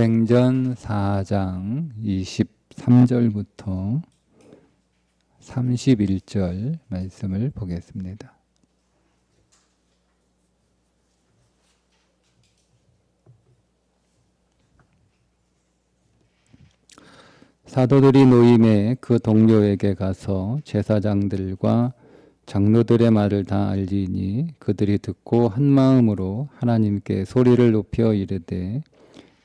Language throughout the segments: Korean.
행전 4장 23절부터 31절 말씀을 보겠습니다. 사도들이 노임에 그 동료에게 가서 제사장들과 장로들의 말을 다 알리니 그들이 듣고 한 마음으로 하나님께 소리를 높여 이르되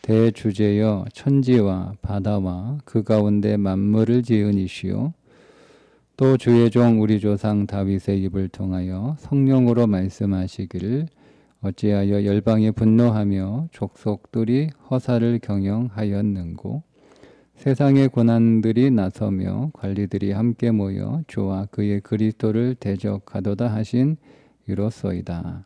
대주제여 천지와 바다와 그 가운데 만물을 지은 이시요 또 주의 종 우리 조상 다윗의 입을 통하여 성령으로 말씀하시기를 어찌하여 열방이 분노하며 족속들이 허사를 경영하였는고 세상의 고난들이 나서며 관리들이 함께 모여 주와 그의 그리스도를 대적하도다 하신 이로소이다.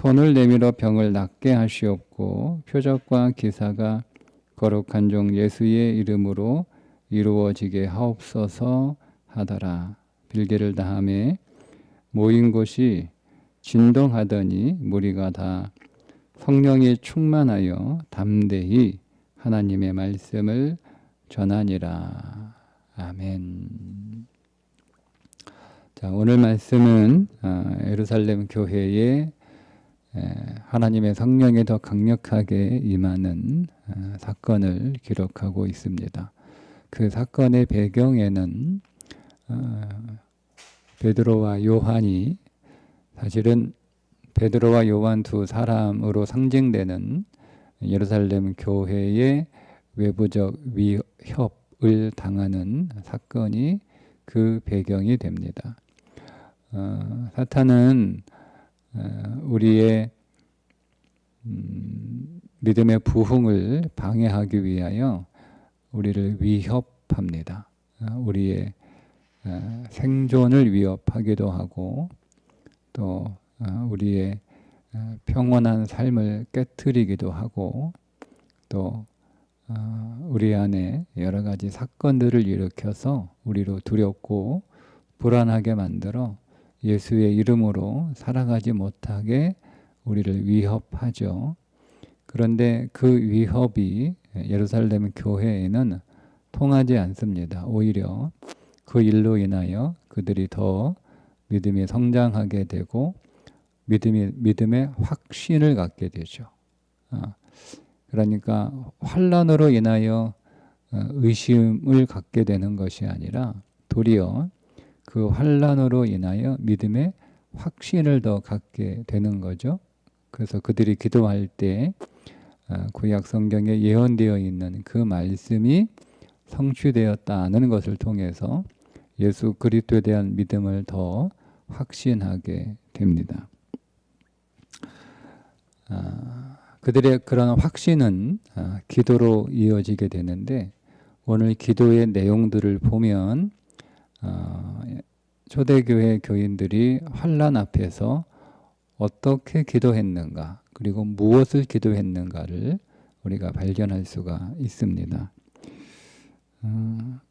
손을 내밀어 병을 낫게 하시옵고 표적과 기사가 거룩한 종 예수의 이름으로 이루어지게 하옵소서 하더라. 빌개를 다함에 모인 곳이 진동하더니 무리가 다 성령이 충만하여 담대히 하나님의 말씀을 전하니라. 아멘. 자, 오늘 말씀은 어, 예루살렘 교회에 하나님의 성령이 더 강력하게 임하는 어, 사건을 기록하고 있습니다. 그 사건의 배경에는 어, 베드로와 요한이 사실은 베드로와 요한 두 사람으로 상징되는 예루살렘 교회의 외부적 위협을 당하는 사건이 그 배경이 됩니다. 어, 사탄은 어, 우리의 음, 믿음의 부흥을 방해하기 위하여 우리를 위협합니다. 어, 우리의 어, 생존을 위협하기도 하고 또 어, 우리의 어, 평온한 삶을 깨뜨리기도 하고 또 어, 우리 안에 여러 가지 사건들을 일으켜서 우리로 두렵고 불안하게 만들어 예수의 이름으로 살아가지 못하게 우리를 위협하죠. 그런데 그 위협이 예루살렘 교회에는 통하지 않습니다. 오히려 그 일로 인하여 그들이 더 믿음이 성장하게 되고 믿음이 믿음의 확신을 갖게 되죠. 어, 그러니까 환란으로 인하여 어, 의심을 갖게 되는 것이 아니라 도리어 그 환란으로 인하여 믿음의 확신을 더 갖게 되는 거죠. 그래서 그들이 기도할 때 어, 구약 성경에 예언되어 있는 그 말씀이 성취되었다는 것을 통해서 예수 그리스도에 대한 믿음을 더 확신하게 됩니다. 아, 그들의 그런 확신은 아, 기도로 이어지게 되는데 오늘 기도의 내용들을 보면 아, 초대교회 교인들이 환란 앞에서 어떻게 기도했는가 그리고 무엇을 기도했는가를 우리가 발견할 수가 있습니다.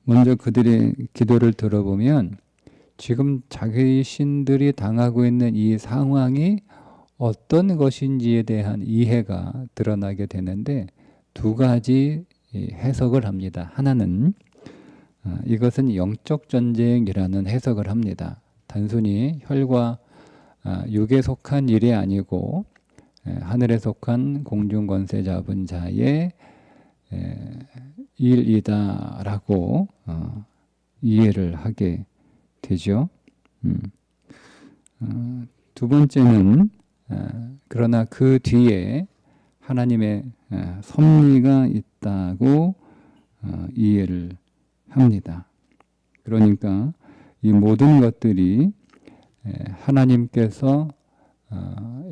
먼저 그들의 기도를 들어보면 지금 자기 신들이 당하고 있는 이 상황이 어떤 것인지에 대한 이해가 드러나게 되는데 두 가지 해석을 합니다. 하나는 어, 이것은 영적 전쟁이라는 해석을 합니다. 단순히 혈과 어, 육에 속한 일이 아니고 하늘에 속한 공중 권세 잡은 자의 일이다라고 어, 이해를 하게 되죠. 음. 두 번째는 어, 그러나 그 뒤에 하나님의 어, 섭리가 있다고 어, 이해를 합니다. 그러니까 이 모든 것들이 하나님께서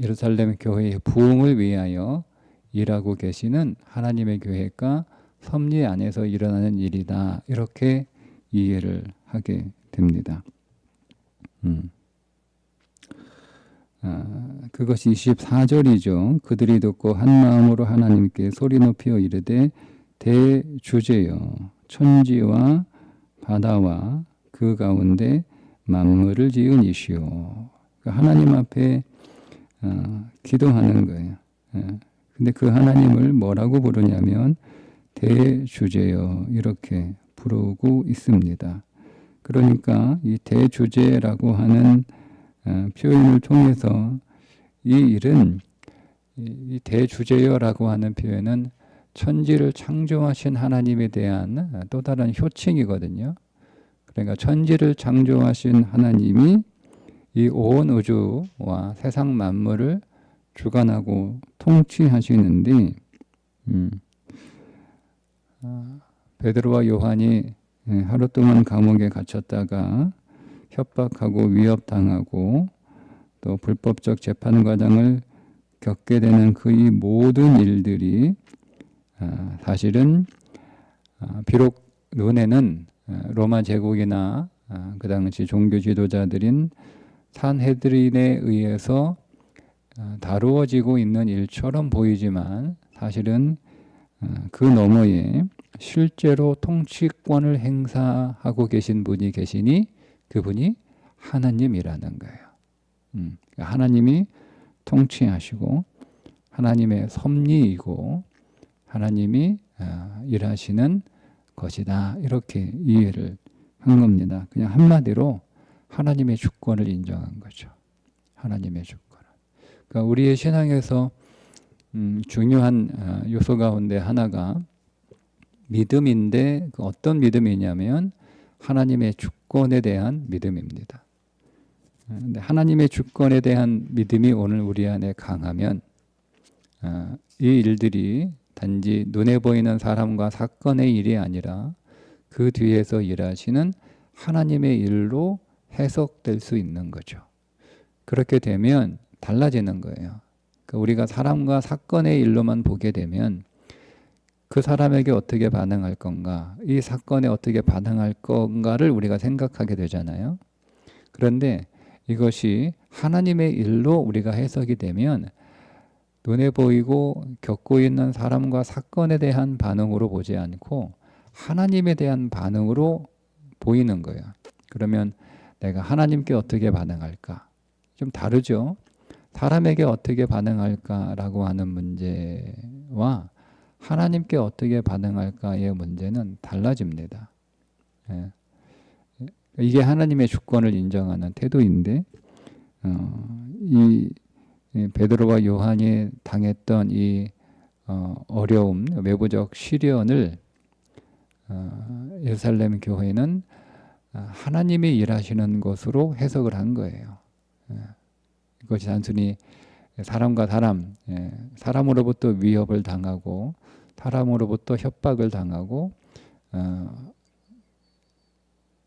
예루살렘 교회의 부흥을 위하여 일하고 계시는 하나님의 교회가 섭리 안에서 일어나는 일이다. 이렇게 이해를 하게 됩니다. 음. 아, 그것이 24절이죠. 그들이 듣고 한 마음으로 하나님께 소리 높여 이르되 대주제여 천지와 바다와 그 가운데 만물을 지은 이시오. 그 하나님 앞에 어, 기도하는 거예요. 예. 근데 그 하나님을 뭐라고 부르냐면 대주제여 이렇게 부르고 있습니다. 그러니까 이 대주제라고 하는 어, 표현을 통해서 이 일은 이 대주제여라고 하는 표현은 천지를 창조하신 하나님에 대한 또 다른 효칭이거든요. 그러니까 천지를 창조하신 하나님이 이 온 우주와 세상 만물을 주관하고 통치하시는데, 음, 아, 베드로와 요한이 예, 하루 동안 감옥에 갇혔다가 협박하고 위협당하고 또 불법적 재판 과정을 겪게 되는 그이 모든 일들이 아, 사실은 아, 비록 눈에는 아, 로마 제국이나 그 당시 종교 지도자들인 산헤드린에 의해서 다루어지고 있는 일처럼 보이지만 사실은 그 너머에 실제로 통치권을 행사하고 계신 분이 계시니 그분이 하나님이라는 거예요. 음, 그러니까 하나님이 통치하시고 하나님의 섭리이고 하나님이 일하시는 것이다. 이렇게 이해를 한 겁니다. 그냥 한마디로 하나님의 주권을 인정한 거죠. 하나님의 주권. 그러니까 우리의 신앙에서 음, 중요한 요소 가운데 하나가 믿음인데 그 어떤 믿음이냐면 하나님의 주권에 대한 믿음입니다. 근데 하나님의 주권에 대한 믿음이 오늘 우리 안에 강하면 이 일들이 단지 눈에 보이는 사람과 사건의 일이 아니라 그 뒤에서 일하시는 하나님의 일로 해석될 수 있는 거죠. 그렇게 되면 달라지는 거예요. 그러니까 우리가 사람과 사건의 일로만 보게 되면 그 사람에게 어떻게 반응할 건가, 이 사건에 어떻게 반응할 건가를 우리가 생각하게 되잖아요. 그런데 이것이 하나님의 일로 우리가 해석이 되면 눈에 보이고 겪고 있는 사람과 사건에 대한 반응으로 보지 않고 하나님에 대한 반응으로 보이는 거예요. 그러면 내가 하나님께 어떻게 반응할까? 좀 다르죠? 사람에게 어떻게 반응할까라고 하는 문제와 하나님께 어떻게 반응할까의 문제는 달라집니다. 예. 이게 하나님의 주권을 인정하는 태도인데 어, 이 베드로와 요한이 당했던 이 어, 어려움, 외부적 시련을 어, 예루살렘 교회는 하나님이 일하시는 것으로 해석을 한 거예요. 예. 이것이 단순히 사람과 사람, 예, 사람으로부터 위협을 당하고 사람으로부터 협박을 당하고 어,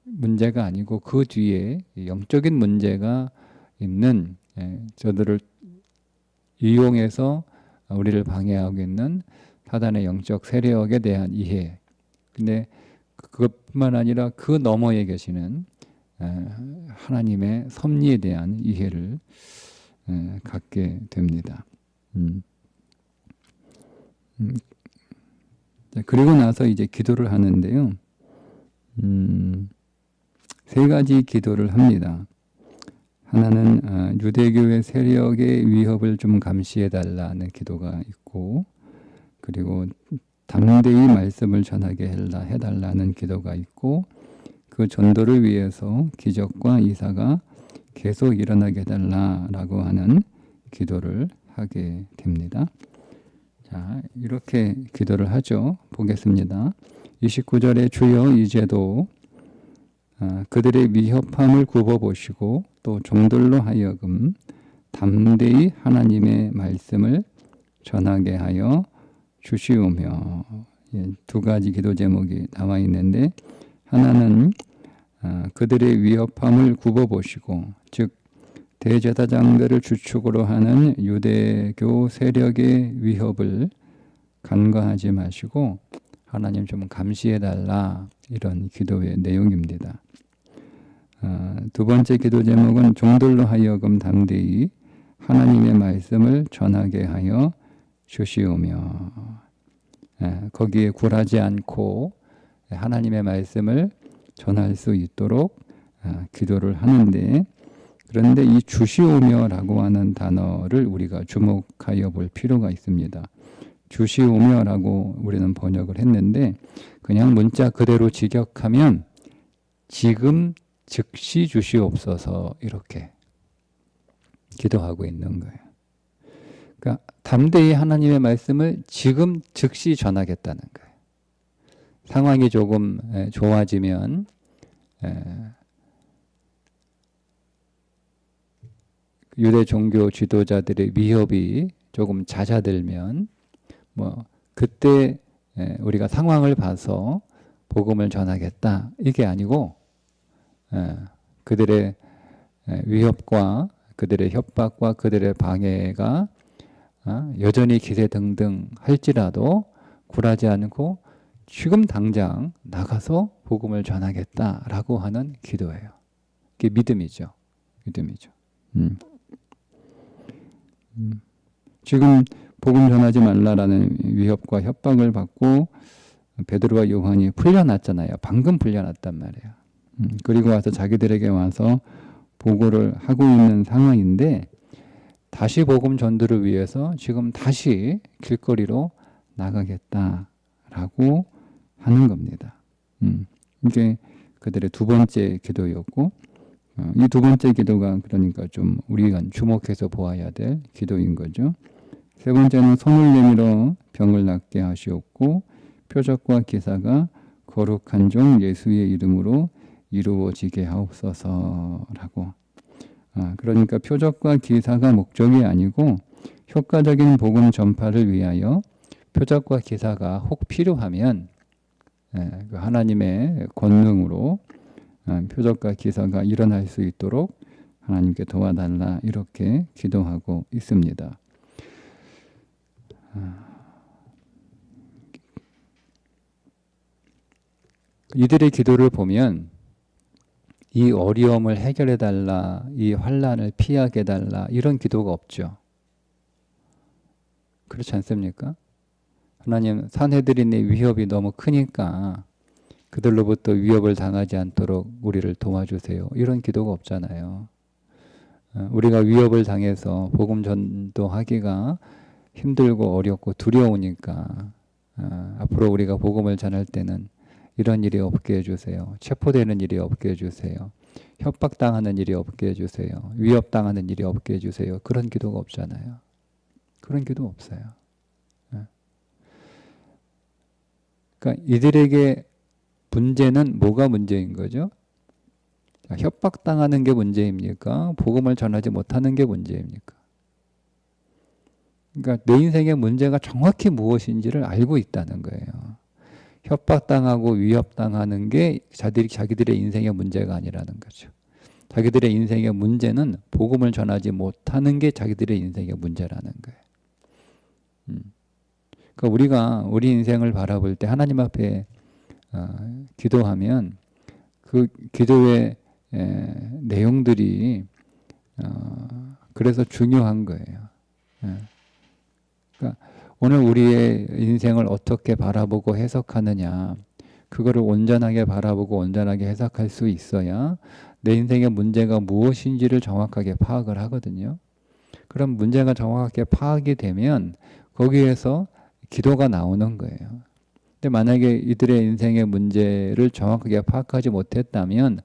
문제가 아니고 그 뒤에 영적인 문제가 있는 예, 저들을 이용해서 우리를 방해하고 있는 사단의 영적 세력에 대한 이해. 근데 그것뿐만 아니라 그 너머에 계시는 하나님의 섭리에 대한 이해를 갖게 됩니다. 음. 음. 그리고 나서 이제 기도를 하는데요. 음, 세 가지 기도를 합니다. 하나는 어, 유대교의 세력의 위협을 좀 감시해 달라는 기도가 있고, 그리고 담대히 말씀을 전하게 해달라는 기도가 있고, 그 전도를 위해서 기적과 이사가 계속 일어나게 해달라라고 하는 기도를 하게 됩니다. 자, 이렇게 기도를 하죠. 보겠습니다. 29절에 주여 이제도 아, 그들의 위협함을 굽어보시고 또 종들로 하여금 담대히 하나님의 말씀을 전하게 하여 주시오며 예, 두 가지 기도 제목이 나와 있는데 하나는 아, 그들의 위협함을 굽어보시고 즉 대제사장들을 주축으로 하는 유대교 세력의 위협을 간과하지 마시고 하나님 좀 감시해 달라 이런 기도의 내용입니다. 아, 두 번째 기도 제목은 종들로 하여금 담대히 하나님의 말씀을 전하게 하여 주시오며 예, 거기에 굴하지 않고 하나님의 말씀을 전할 수 있도록 아, 기도를 하는데 그런데 이 주시오며라고 하는 단어를 우리가 주목하여 볼 필요가 있습니다. 주시오며라고 우리는 번역을 했는데 그냥 문자 그대로 직역하면 지금 즉시 주시옵소서 이렇게 기도하고 있는 거예요. 그러니까 담대히 하나님의 말씀을 지금 즉시 전하겠다는 거예요. 상황이 조금 좋아지면 유대 종교 지도자들의 위협이 조금 잦아들면 뭐 그때 우리가 상황을 봐서 복음을 전하겠다 이게 아니고 그들의 위협과 그들의 협박과 그들의 방해가 어, 여전히 기세 등등 할지라도 굴하지 않고 지금 당장 나가서 복음을 전하겠다라고 하는 기도예요. 그게 믿음이죠. 믿음이죠. 음. 음. 지금 복음 전하지 말라라는 위협과 협박을 받고 베드로와 요한이 풀려났잖아요. 방금 풀려났단 말이에요. 음. 그리고 와서 자기들에게 와서 보고를 하고 있는 상황인데 다시 복음 전도를 위해서 지금 다시 길거리로 나가겠다라고 하는 겁니다. 음, 이게 그들의 두 번째 기도였고 어, 이두 번째 기도가 그러니까 좀 우리가 주목해서 보아야 될 기도인 거죠. 세 번째는 손을 내밀어 병을 낫게 하시옵고 표적과 기사가 거룩한 종 예수의 이름으로 이루어지게 하옵소서라고. 아, 그러니까 표적과 기사가 목적이 아니고 효과적인 복음 전파를 위하여 표적과 기사가 혹 필요하면 예, 그 하나님의 권능으로 아, 표적과 기사가 일어날 수 있도록 하나님께 도와달라 이렇게 기도하고 있습니다. 아, 이들의 기도를 보면 이 어려움을 해결해 달라, 이 환란을 피하게 달라 이런 기도가 없죠. 그렇지 않습니까? 하나님 산해드린의 위협이 너무 크니까 그들로부터 위협을 당하지 않도록 우리를 도와주세요. 이런 기도가 없잖아요. 어, 우리가 위협을 당해서 복음 전도하기가 힘들고 어렵고 두려우니까 어, 앞으로 우리가 복음을 전할 때는 이런 일이 없게 해주세요. 체포되는 일이 없게 해주세요. 협박당하는 일이 없게 해주세요. 위협당하는 일이 없게 해주세요. 그런 기도가 없잖아요. 그런 기도 없어요. 예. 그러니까 이들에게 문제는 뭐가 문제인 거죠? 협박당하는 게 문제입니까? 복음을 전하지 못하는 게 문제입니까? 그러니까 내 인생의 문제가 정확히 무엇인지를 알고 있다는 거예요. 협박당하고 위협당하는 게 자들이 자기들의 인생의 문제가 아니라는 거죠. 자기들의 인생의 문제는 복음을 전하지 못하는 게 자기들의 인생의 문제라는 거예요. 음. 그러니까 우리가 우리 인생을 바라볼 때 하나님 앞에 어, 기도하면 그 기도의 에, 내용들이 어, 그래서 중요한 거예요. 예. 그러니까 오늘 우리의 인생을 어떻게 바라보고 해석하느냐, 그거를 온전하게 바라보고 온전하게 해석할 수 있어야 내 인생의 문제가 무엇인지를 정확하게 파악을 하거든요. 그럼 문제가 정확하게 파악이 되면 거기에서 기도가 나오는 거예요. 근데 만약에 이들의 인생의 문제를 정확하게 파악하지 못했다면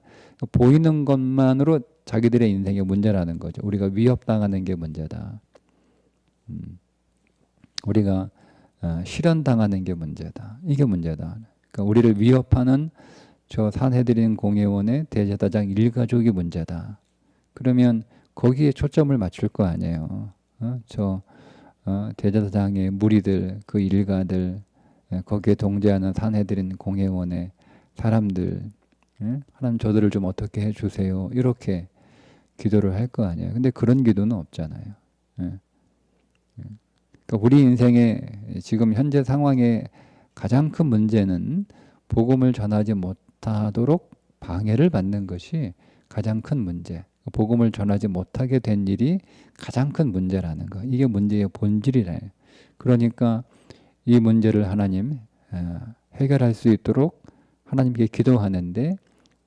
보이는 것만으로 자기들의 인생의 문제라는 거죠. 우리가 위협당하는 게 문제다. 음. 우리가 어, 실현당하는 게 문제다. 이게 문제다. 그러니까 우리를 위협하는 저 산해드린 공예원의 대제사장 일가족이 문제다. 그러면 거기에 초점을 맞출 거 아니에요. 어? 저 어, 대제사장의 무리들, 그 일가들, 예, 거기에 동재하는 산해드린 공예원의 사람들, 예? 하나님 저들을 좀 어떻게 해주세요. 이렇게 기도를 할 거 아니에요. 근데 그런 기도는 없잖아요. 예. 그러니까 우리 인생의 지금 현재 상황의 가장 큰 문제는 복음을 전하지 못하도록 방해를 받는 것이 가장 큰 문제. 복음을 전하지 못하게 된 일이 가장 큰 문제라는 거. 이게 문제의 본질이래. 그러니까 이 문제를 하나님 어, 해결할 수 있도록 하나님께 기도하는데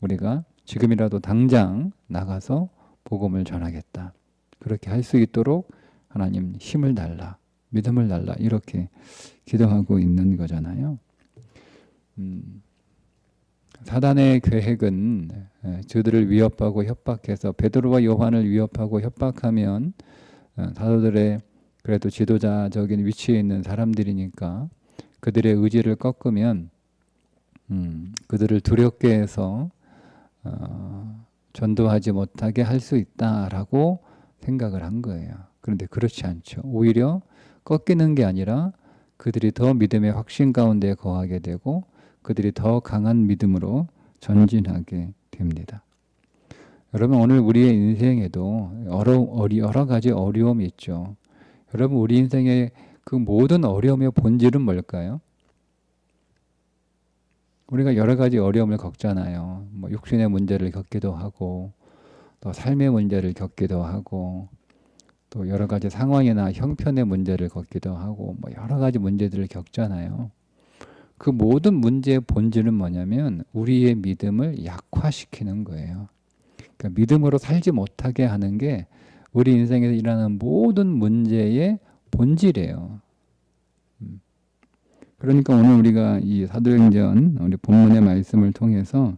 우리가 지금이라도 당장 나가서 복음을 전하겠다. 그렇게 할 수 있도록 하나님 힘을 달라. 믿음을 달라. 이렇게 기도하고 있는 거잖아요. 음, 사단의 계획은 에, 저들을 위협하고 협박해서 베드로와 요한을 위협하고 협박하면 어, 사도들의 그래도 지도자적인 위치에 있는 사람들이니까 그들의 의지를 꺾으면 음, 그들을 두렵게 해서 어, 전도하지 못하게 할 수 있다라고 생각을 한 거예요. 그런데 그렇지 않죠. 오히려 꺾이는 게 아니라 그들이 더 믿음의 확신 가운데 거하게 되고 그들이 더 강한 믿음으로 전진하게 됩니다. 여러분 오늘 우리의 인생에도 여러, 여러 가지 어려움이 있죠. 여러분 우리 인생의 그 모든 어려움의 본질은 뭘까요? 우리가 여러 가지 어려움을 겪잖아요. 뭐 육신의 문제를 겪기도 하고 또 삶의 문제를 겪기도 하고 또 여러 가지 상황이나 형편의 문제를 겪기도 하고 뭐 여러 가지 문제들을 겪잖아요. 그 모든 문제의 본질은 뭐냐면 우리의 믿음을 약화시키는 거예요. 그러니까 믿음으로 살지 못하게 하는 게 우리 인생에서 일어나는 모든 문제의 본질이에요. 음. 그러니까 오늘 우리가 이 사도행전 우리 본문의 말씀을 통해서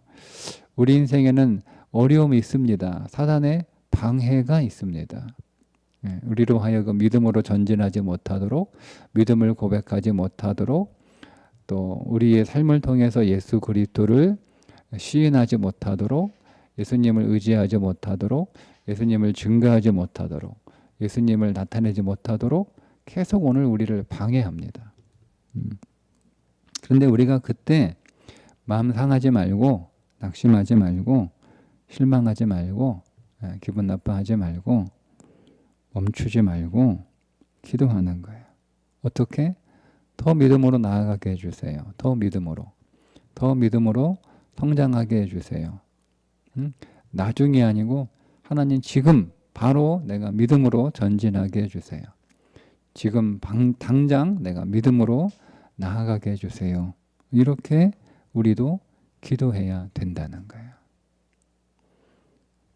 우리 인생에는 어려움이 있습니다. 사단의 방해가 있습니다. 예, 우리로 하여금 믿음으로 전진하지 못하도록 믿음을 고백하지 못하도록 또 우리의 삶을 통해서 예수 그리스도를 시인하지 못하도록 예수님을 의지하지 못하도록 예수님을 증거하지 못하도록 예수님을 나타내지 못하도록 계속 오늘 우리를 방해합니다. 음. 그런데 우리가 그때 마음 상하지 말고 낙심하지 말고 실망하지 말고 예, 기분 나빠하지 말고 멈추지 말고 기도하는 거예요. 어떻게? 더 믿음으로 나아가게 해주세요. 더 믿음으로. 더 믿음으로 성장하게 해주세요. 음? 나중이 아니고 하나님 지금 바로 내가 믿음으로 전진하게 해주세요. 지금 방, 당장 내가 믿음으로 나아가게 해주세요. 이렇게 우리도 기도해야 된다는 거예요.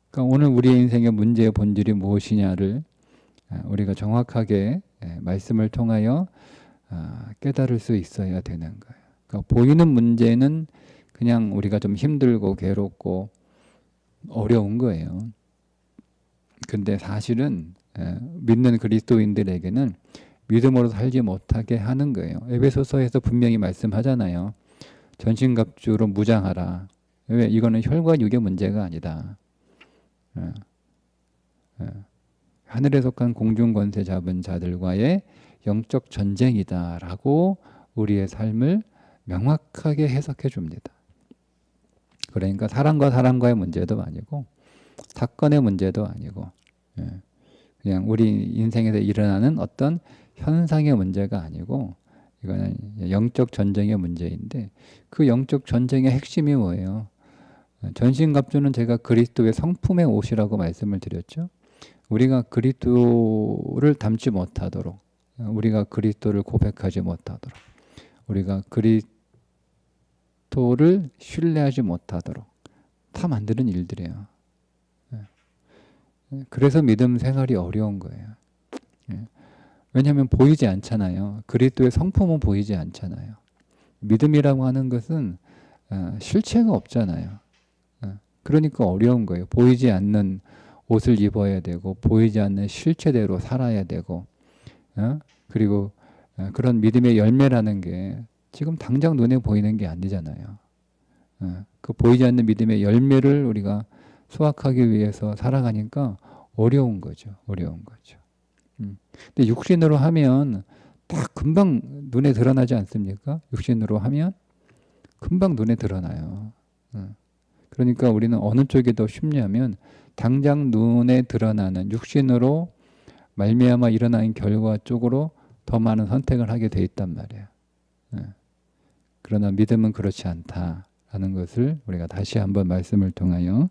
그러니까 오늘 우리의 인생의 문제의 본질이 무엇이냐를 아, 우리가 정확하게 예, 말씀을 통하여 아, 깨달을 수 있어야 되는 거예요. 그러니까 보이는 문제는 그냥 우리가 좀 힘들고 괴롭고 어려운 거예요. 근데 사실은 예, 믿는 그리스도인들에게는 믿음으로 살지 못하게 하는 거예요. 에베소서에서 분명히 말씀하잖아요. 전신갑주로 무장하라. 왜? 이거는 혈과 육의 문제가 아니다. 하늘에 속한 공중 권세 잡은 자들과의 영적 전쟁이다라고 우리의 삶을 명확하게 해석해 줍니다. 그러니까 사람과 사람과의 문제도 아니고 사건의 문제도 아니고 예. 그냥 우리 인생에서 일어나는 어떤 현상의 문제가 아니고 이거는 영적 전쟁의 문제인데 그 영적 전쟁의 핵심이 뭐예요? 전신갑주는 제가 그리스도의 성품의 옷이라고 말씀을 드렸죠. 우리가 그리스도를 닮지 못하도록 우리가 그리스도를 고백하지 못하도록 우리가 그리스도를 신뢰하지 못하도록 다 만드는 일들이에요. 예. 그래서 믿음 생활이 어려운 거예요. 예. 왜냐하면 보이지 않잖아요. 그리스도의 성품은 보이지 않잖아요. 믿음이라고 하는 것은 어, 실체가 없잖아요. 어, 그러니까 어려운 거예요. 보이지 않는 옷을 입어야 되고 보이지 않는 실체대로 살아야 되고 어? 그리고 어, 그런 믿음의 열매라는 게 지금 당장 눈에 보이는 게 아니잖아요. 어, 그 보이지 않는 믿음의 열매를 우리가 수확하기 위해서 살아가니까 어려운 거죠. 어려운 거죠. 음. 근데 육신으로 하면 딱 금방 눈에 드러나지 않습니까? 육신으로 하면 금방 눈에 드러나요. 어. 그러니까 우리는 어느 쪽이 더 쉽냐면 당장 눈에 드러나는 육신으로 말미암아 일어나는 결과 쪽으로 더 많은 선택을 하게 돼 있단 말이에요. 예. 그러나 믿음은 그렇지 않다라는 것을 우리가 다시 한번 말씀을 통하여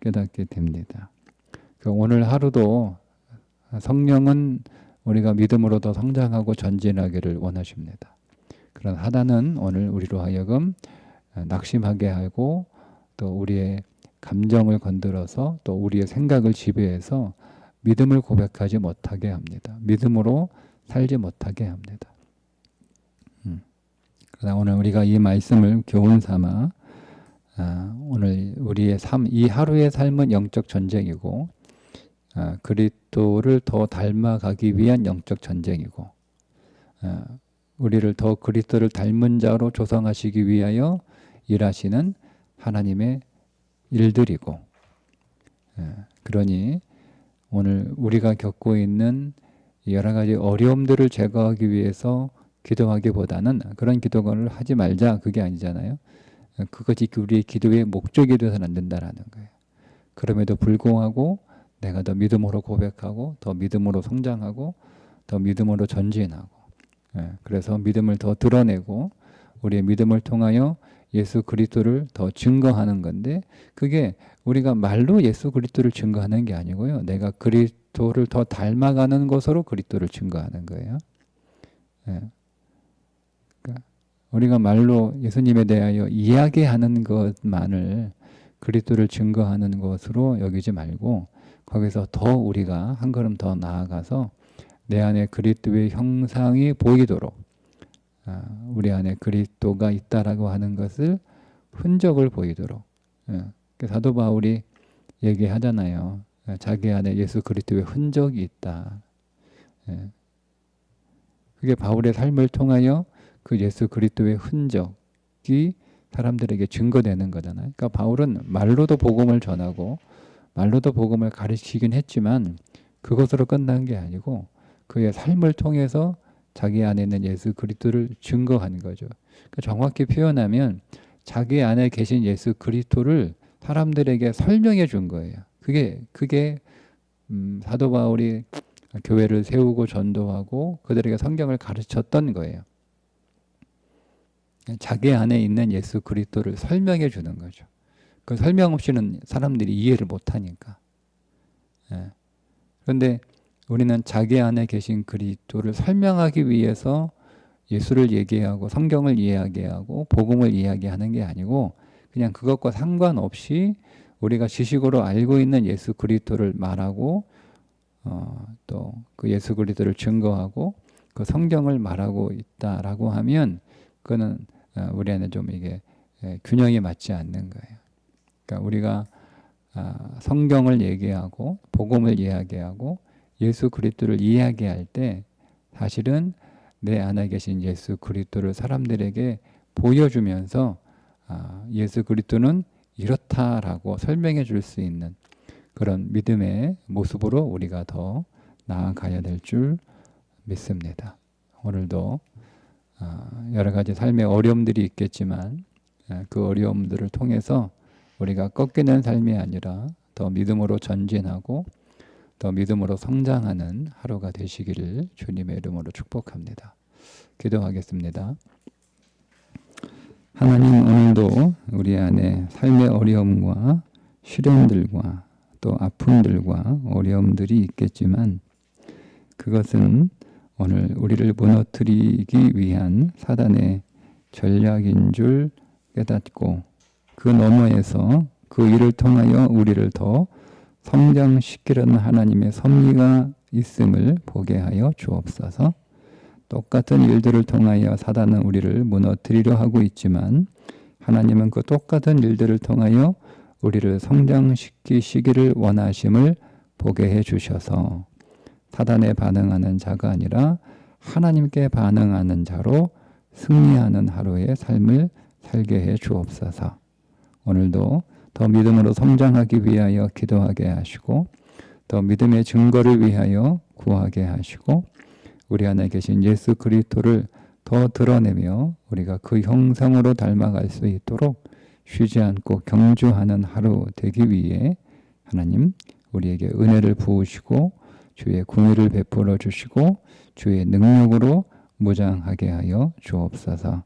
깨닫게 됩니다. 그 오늘 하루도 성령은 우리가 믿음으로 더 성장하고 전진하기를 원하십니다. 그런 하나는 오늘 우리로 하여금 낙심하게 하고 또 우리의 감정을 건드려서 또 우리의 생각을 지배해서 믿음을 고백하지 못하게 합니다. 믿음으로 살지 못하게 합니다. 음. 그러나 오늘 우리가 이 말씀을 교훈 삼아 아, 오늘 우리의 삶, 이 하루의 삶은 영적 전쟁이고 아, 그리스도를 더 닮아가기 위한 영적 전쟁이고 아, 우리를 더 그리스도를 닮은 자로 조성하시기 위하여 일하시는 하나님의 일들이고 예, 그러니 오늘 우리가 겪고 있는 여러 가지 어려움들을 제거하기 위해서 기도하기보다는 그런 기도를 하지 말자 그게 아니잖아요. 예, 그것이 우리의 기도의 목적이 되어서는 안 된다라는 거예요. 그럼에도 불구하고 내가 더 믿음으로 고백하고 더 믿음으로 성장하고 더 믿음으로 전진하고 예, 그래서 믿음을 더 드러내고 우리의 믿음을 통하여 예수 그리스도를 더 증거하는 건데 그게 우리가 말로 예수 그리스도를 증거하는 게 아니고요. 내가 그리스도를 더 닮아가는 것으로 그리스도를 증거하는 거예요. 예. 그러니까 우리가 말로 예수님에 대하여 이야기하는 것만을 그리스도를 증거하는 것으로 여기지 말고 거기서 더 우리가 한 걸음 더 나아가서 내 안에 그리스도의 형상이 보이도록 아, 우리 안에 그리스도가 있다라고 하는 것을 흔적을 보이도록 예, 그 사도 바울이 얘기하잖아요. 예, 자기 안에 예수 그리스도의 흔적이 있다. 예. 그게 바울의 삶을 통하여 그 예수 그리스도의 흔적이 사람들에게 증거되는 거잖아요. 그러니까 바울은 말로도 복음을 전하고 말로도 복음을 가르치긴 했지만 그것으로 끝난 게 아니고 그의 삶을 통해서 자기 안에 있는 예수 그리스도를 증거하는 거죠. 그러니까 정확히 표현하면 자기 안에 계신 예수 그리스도를 사람들에게 설명해 준 거예요. 그게 그게 음, 사도 바울이 교회를 세우고 전도하고 그들에게 성경을 가르쳤던 거예요. 자기 안에 있는 예수 그리스도를 설명해 주는 거죠. 그 설명 없이는 사람들이 이해를 못 하니까. 예. 그런데 우리는 자기 안에 계신 그리스도를 설명하기 위해서 예수를 얘기하고 성경을 이야기하고 복음을 이야기하는 게 아니고 그냥 그것과 상관없이 우리가 지식으로 알고 있는 예수 그리스도를 말하고 어, 또 그 예수 그리스도를 증거하고 그 성경을 말하고 있다라고 하면 그거는 어, 우리 안에 좀 이게 예, 균형이 맞지 않는 거예요. 그러니까 우리가 아, 성경을 얘기하고 복음을 이야기하고 예수 그리스도를 이야기할 때 사실은 내 안에 계신 예수 그리스도를 사람들에게 보여주면서 아, 예수 그리스도는 이렇다라고 설명해 줄 수 있는 그런 믿음의 모습으로 우리가 더 나아가야 될 줄 믿습니다. 오늘도 아, 여러 가지 삶의 어려움들이 있겠지만 아, 그 어려움들을 통해서 우리가 꺾이는 삶이 아니라 더 믿음으로 전진하고 더 믿음으로 성장하는 하루가 되시기를 주님의 이름으로 축복합니다. 기도하겠습니다. 하나님 오늘도 우리 안에 삶의 어려움과 시련들과 또 아픔들과 어려움들이 있겠지만 그것은 오늘 우리를 무너뜨리기 위한 사단의 전략인 줄 깨닫고 그 너머에서 그 일을 통하여 우리를 더 성장시키려는 하나님의 섭리가 있음을 보게 하여 주옵소서. 똑같은 일들을 통하여 사단은 우리를 무너뜨리려 하고 있지만 하나님은 그 똑같은 일들을 통하여 우리를 성장시키시기를 원하심을 보게 해 주셔서 사단에 반응하는 자가 아니라 하나님께 반응하는 자로 승리하는 하루의 삶을 살게 해 주옵소서. 오늘도 더 믿음으로 성장하기 위하여 기도하게 하시고 더 믿음의 증거를 위하여 구하게 하시고 우리 안에 계신 예수 그리스도를 더 드러내며 우리가 그 형상으로 닮아갈 수 있도록 쉬지 않고 경주하는 하루 되기 위해 하나님 우리에게 은혜를 부으시고 주의 궁의를 베풀어 주시고 주의 능력으로 무장하게 하여 주옵소서.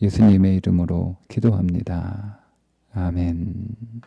예수님의 이름으로 기도합니다. 아멘.